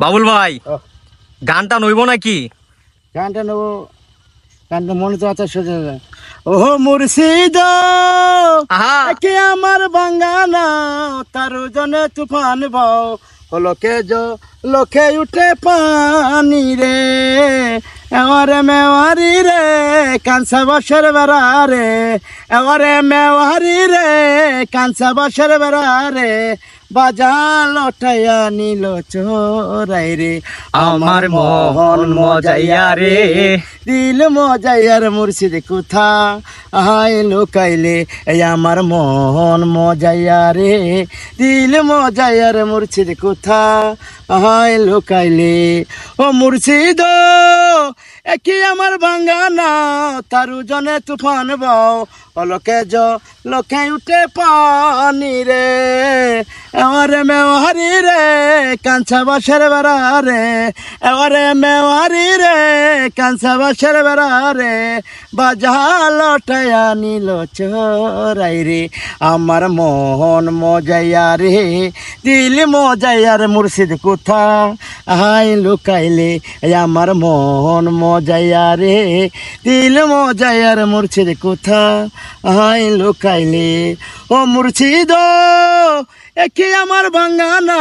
বাবুল ভাই গানটা নইব নাকি? গানটা নেব গানটা মনে তো আছে সোজা ও মুর্শিদ একে আমার বাঙ্গানা তার জনে তুফান বাও। লোকে যো লোকে উঠে পানি রে এবারে মেওয়ারি রে কাঁচা বসের বেড়া রে। এবারে মেওয়ারি রে কাঁচা বসের বেড়া রে। বাজা লটাইয়া নিল চোরাই রে। আমার মন মজাইয়া রে। দিল মজাইয়ার মুর্শিদ কোথা? আহাই লুকাইলে এই আমার মন মজাইয়া রে। দিল মজাইয়ার মুর্শিদ কোথা? আহাই লুকাইলে ও মুর্শিদ একই আমার বাঙ্গানা তারু জনে তুফান বাও লোকে জ লোকে উঠে পানি রে। এবারে মেওয়ারি রে কাঞ্চা বাসের বেড়া রে। এবারে মেওয়ারি রে কাঞ্চা বাসের বেড়া রে। বাজা লটাইয়া নিল চোরাই রে। আমার মন মজাইয়া রে, দিল মজাইয়ার মুর্শিদ কোথা? আই লুকাইলে আমার মন মজাইয়া রে দিল মজাইয়ার মুর্ছির কোথা? আই লুকাইলে ও মুর্শিদ! একে আমার বাঙ্গানা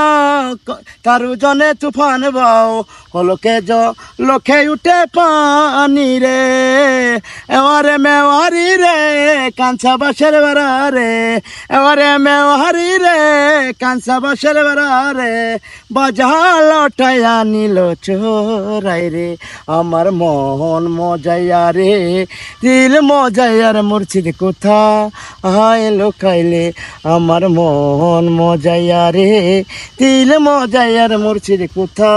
তারু জনে তুফান বাও হলোকে জ লোকে উঠে পানি রে। এবারে মেওয়ারি রে, কাঞ্চা বাসের বেড়া রে। এবারে মেওয়ারি রে, কাঞ্চা বাসের বেড়া রে। বাজা লটাইয়া নিল চোরাই রে। আমার মন মজাইয়া রে। দিল মজাইয়ার মুর্শিদ কোথা আয় লোকাইলে আমার মন মজাইয়া রে, তিল মজাইয়ার মরছির কোথা?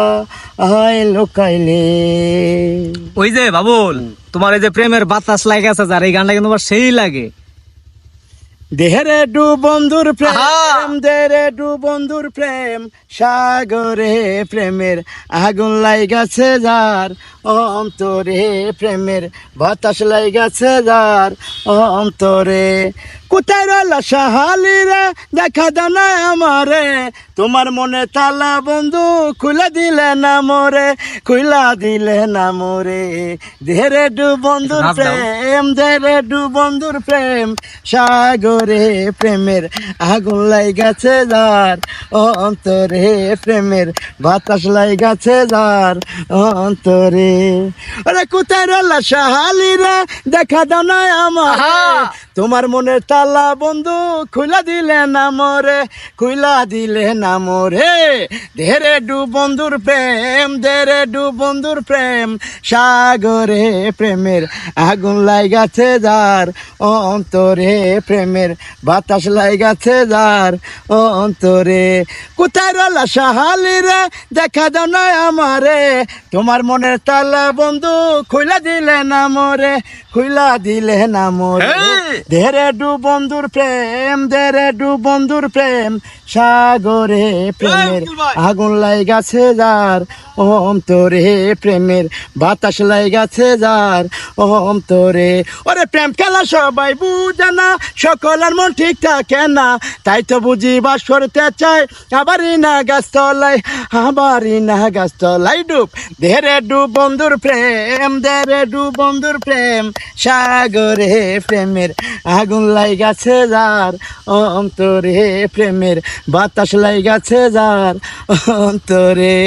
আয় লোকাইলে। ওই যে বাবুল, তোমার এই যে প্রেমের বাতাস লাগে আছে, যার এই গানটা কিন্তু তোমার সেই লাগে। দেহরে ডু বন্ধুর! প্রেম দেরে ডু বন্ধুর প্রেম সাগরে প্রেমের আগুন লাইগাছে যার অন্তরে প্রেমের বাতাস লাইগাছে যার অন্তরে কোথায় রলা সাহালি রে দেখা দাও না আমারে তোমার মনে তালা বন্ধু খুলে দিলে না মোরে খুলা দিলে না মোরে দেহরে ডু বন্ধুর। প্রেম দেরে ডু বন্ধুর প্রেম সাগরে প্রেমের আগুন লাই গেছে যার অন্তরে প্রেমের বাতাস লাই গেছে যার অন্তরে। আরে কোথায় রলা সাহালি রে দেখা দাও না আমার। তোমার মনে তালা বন্ধু খুলা দিলে না মোরে খুলা দিলে না মোরে। ধেরে ডু বন্ধুর প্রেম ধেরে ডু বন্ধুর প্রেম সাগরে প্রেমের আগুন লাইগাছে যার অন্তরে প্রেমের বাতাস লাইগাছে যার অন্তরে। কোথায় রলা সাহালি রে? দেখা দাও না আমারে। তোমার মনের তালা বন্ধু খুলা দিলে না মরে খুলা দিলে না মরে! ধেরে ডু বন্ধুর প্রেম ধেরে ডু বন্ধুর প্রেম। সাগরে প্রেমের। আগুন লাই গাছে যার অন্তরে প্রেমের বাতাস লাই গাছে যার অন্তরে ওরে প্রেম খেলা সবাই বুঝে না সকলের মন ঠিক থাকে না। তাই তো বুঝি বাস করতে চাই আবারই না গাছ তলাই আবারই না গাছ তলাই ডুব ধেরে ডু বন্ধুর প্রেম ধেরে ডু বন্ধুর প্রেম সাগরে প্রেমের আগুন লাই গাছে যার অন্তরে প্রেমের বাতাস লাই গাছে যার অন্তরে।